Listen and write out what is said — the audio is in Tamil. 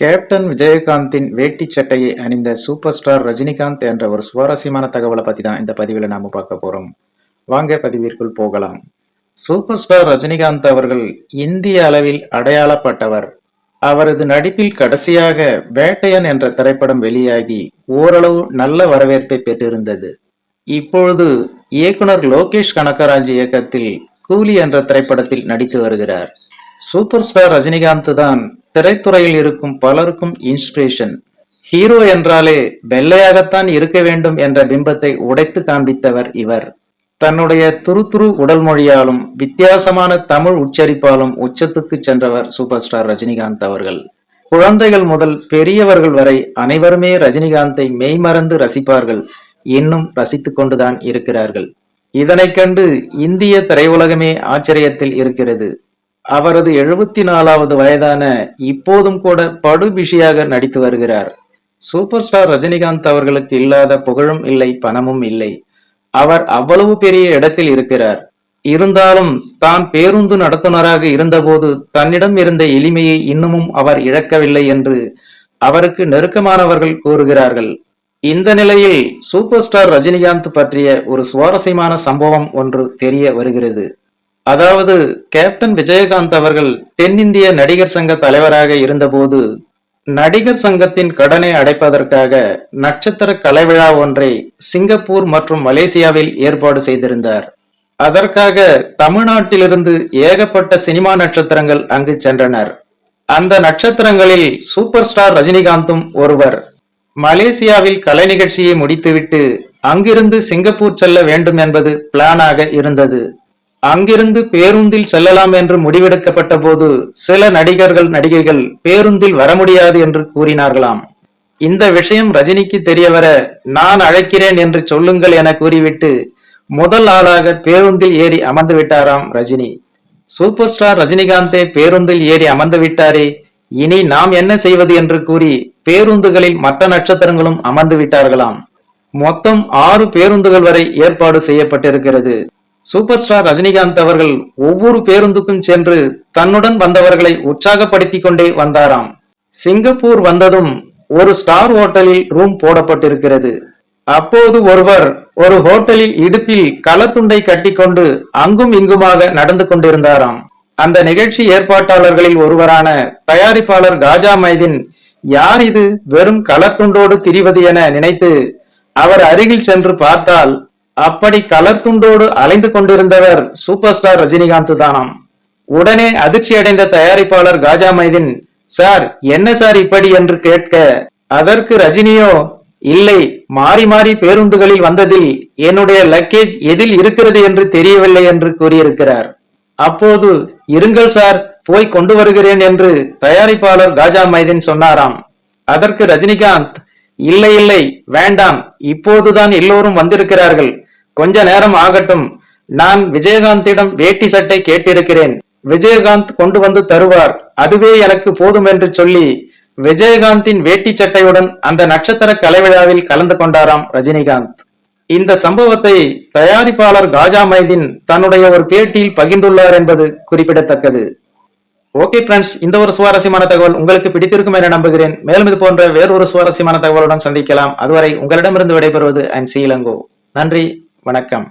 கேப்டன் விஜயகாந்தின் வேட்டி சட்டையை அணிந்த சூப்பர் ஸ்டார் ரஜினிகாந்த் என்ற ஒரு சுவாரஸ்யமான தகவலை பத்தி தான் இந்த பதிவில் நாம பார்க்க போறோம். வாங்க பதிவிற்குள் போகலாம். சூப்பர் ஸ்டார் ரஜினிகாந்த் அவர்கள் இந்திய அளவில் அடையாளப்பட்டவர். அவரது நடிப்பில் கடைசியாக வேட்டையன் என்ற திரைப்படம் வெளியாகி ஓரளவு நல்ல வரவேற்பை பெற்றிருந்தது. இப்பொழுது இயக்குனர் லோகேஷ் கனகராஜ் இயக்கத்தில் கூலி என்ற திரைப்படத்தில் நடித்து வருகிறார். சூப்பர் ஸ்டார் ரஜினிகாந்த் தான் திரைத்துறையில் இருக்கும் பலருக்கும் இன்ஸ்பிரேஷன் ஹீரோ என்றாலே வெள்ளையாகத்தான் இருக்க வேண்டும் என்ற பிம்பத்தை உடைத்து காண்பித்தவர் இவர். தன்னுடைய துருதுரு உடல் மொழியாலும் வித்தியாசமான தமிழ் உச்சரிப்பாலும் உச்சத்துக்கு சென்றவர் சூப்பர் ஸ்டார் ரஜினிகாந்த் அவர்கள். குழந்தைகள் முதல் பெரியவர்கள் வரை அனைவருமே ரஜினிகாந்தை மெய்மறந்து ரசிப்பார்கள். இன்னும் ரசித்துக் கொண்டுதான் இருக்கிறார்கள். இதனைக் கண்டு இந்திய திரையுலகமே ஆச்சரியத்தில் இருக்கிறது. அவரது எழுபத்தி நாலாவது வயதான இப்போதும் கூட படு பிஷியாக நடித்து வருகிறார். சூப்பர் ஸ்டார் ரஜினிகாந்த் அவர்களுக்கு இல்லாத புகழும் இல்லை பணமும் இல்லை. அவர் அவ்வளவு பெரிய இடத்தில் இருக்கிறார். இருந்தாலும் தான் பேருந்து நடத்துனராக இருந்தபோது தன்னிடம் இருந்த எளிமையை இன்னமும் அவர் இழக்கவில்லை என்று அவருக்கு நெருக்கமானவர்கள் கூறுகிறார்கள். இந்த நிலையில் சூப்பர் ஸ்டார் ரஜினிகாந்த் பற்றிய ஒரு சுவாரஸ்யமான சம்பவம் ஒன்று தெரிய வருகிறது. அதாவது கேப்டன் விஜயகாந்த் அவர்கள் தென்னிந்திய நடிகர் சங்க தலைவராக இருந்தபோது நடிகர் சங்கத்தின் கடனை அடைப்பதற்காக நட்சத்திர கலைவிழா ஒன்றை சிங்கப்பூர் மற்றும் மலேசியாவில் ஏற்பாடு செய்திருந்தார். அதற்காக தமிழ்நாட்டிலிருந்து ஏகப்பட்ட சினிமா நட்சத்திரங்கள் அங்கு சென்றனர். அந்த நட்சத்திரங்களில் சூப்பர் ஸ்டார் ரஜினிகாந்தும் ஒருவர். மலேசியாவில் கலை நிகழ்ச்சியை முடித்துவிட்டு அங்கிருந்து சிங்கப்பூர் செல்ல வேண்டும் என்பது பிளானாக இருந்தது. அங்கிருந்து பேருந்தில் செல்லலாம் என்று முடிவெடுக்கப்பட்ட போது சில நடிகர்கள் நடிகைகள் பேருந்தில் வர முடியாது என்று கூறினார்களாம். இந்த விஷயம் ரஜினிக்கு தெரியவர நான் அழைக்கிறேன் என்று சொல்லுங்கள் என கூறிவிட்டு முதல் ஆளாக பேருந்தில் ஏறி அமர்ந்து விட்டாராம் ரஜினி. சூப்பர் ஸ்டார் ரஜினிகாந்தே பேருந்தில் ஏறி அமர்ந்து விட்டாரே இனி நாம் என்ன செய்வது என்று கூறி பேருந்துகளில் மற்ற நட்சத்திரங்களும் அமர்ந்து விட்டார்களாம். மொத்தம் ஆறு பேருந்துகள் வரை ஏற்பாடு செய்யப்பட்டிருக்கிறது. சூப்பர் ஸ்டார் ரஜினிகாந்த் அவர்கள் ஒவ்வொரு பேருந்துக்கும் சென்று தன்னுடன் வந்தவர்களை உற்சாகப்படுத்தி கொண்டே வந்தாராம். சிங்கப்பூர் வந்ததும் ஒரு ஸ்டார் ஹோட்டலில் ரூம் போடப்பட்டிருக்கிறது. அப்போது ஒருவர் ஒரு ஹோட்டலில் இடுப்பில் களத்துண்டை கட்டிக்கொண்டு அங்கும் இங்குமாக நடந்து கொண்டிருந்தாராம். அந்த நிகழ்ச்சி ஏற்பாட்டாளர்களில் ஒருவரான தயாரிப்பாளர் காஜா மைதீன் யார் இது? வெறும் களத்துண்டோடு திரிவது என நினைத்து அவர் அருகில் சென்று பார்த்தால் அப்படி கலர் துண்டோடு அலைந்து கொண்டிருந்தவர் சூப்பர் ஸ்டார் ரஜினிகாந்த் தானாம். உடனே அதிர்ச்சி அடைந்த தயாரிப்பாளர் காஜா மைதீன் சார் என்ன சார் இப்படி? என்று கேட்க அதற்கு ரஜினியோ இல்லை மாறி மாறி பேருந்துகளில் வந்ததில் என்னுடைய லக்கேஜ் எதில் இருக்கிறது என்று தெரியவில்லை என்று கூறியிருக்கிறார். அப்போது இருங்கள் சார் போய் கொண்டு வருகிறேன் என்று தயாரிப்பாளர் காஜா மைதீன் சொன்னாராம். அதற்கு ரஜினிகாந்த் இல்லை இல்லை வேண்டாம் இப்போதுதான் எல்லோரும் வந்திருக்கிறார்கள் கொஞ்ச நேரம் ஆகட்டும். நான் விஜயகாந்திடம் வேட்டி சட்டை கேட்டிருக்கிறேன். விஜயகாந்த் கொண்டு வந்து தருவார். அதுவே எனக்கு போதும் என்று சொல்லி விஜயகாந்தின் வேட்டி சட்டையுடன் அந்த நட்சத்திர கலைவிழாவில் கலந்து கொண்டாராம் ரஜினிகாந்த். இந்த சம்பவத்தை தயாரிப்பாளர் காஜா மைதீன் தன்னுடைய ஒரு பேட்டியில் பகிர்ந்துள்ளார் என்பது குறிப்பிடத்தக்கது. ஓகே ஃப்ரெண்ட்ஸ் இந்த ஒரு சுவாரஸ்யமான தகவல் உங்களுக்கு பிடித்திருக்கும் என நம்புகிறேன். மேலும் இது போன்ற வேறொரு சுவாரஸ்யமான தகவலுடன் சந்திக்கலாம். அதுவரை உங்களிடமிருந்து விடைபெறுவது ஐம் சீலங்கோ நன்றி. வணக்கம்.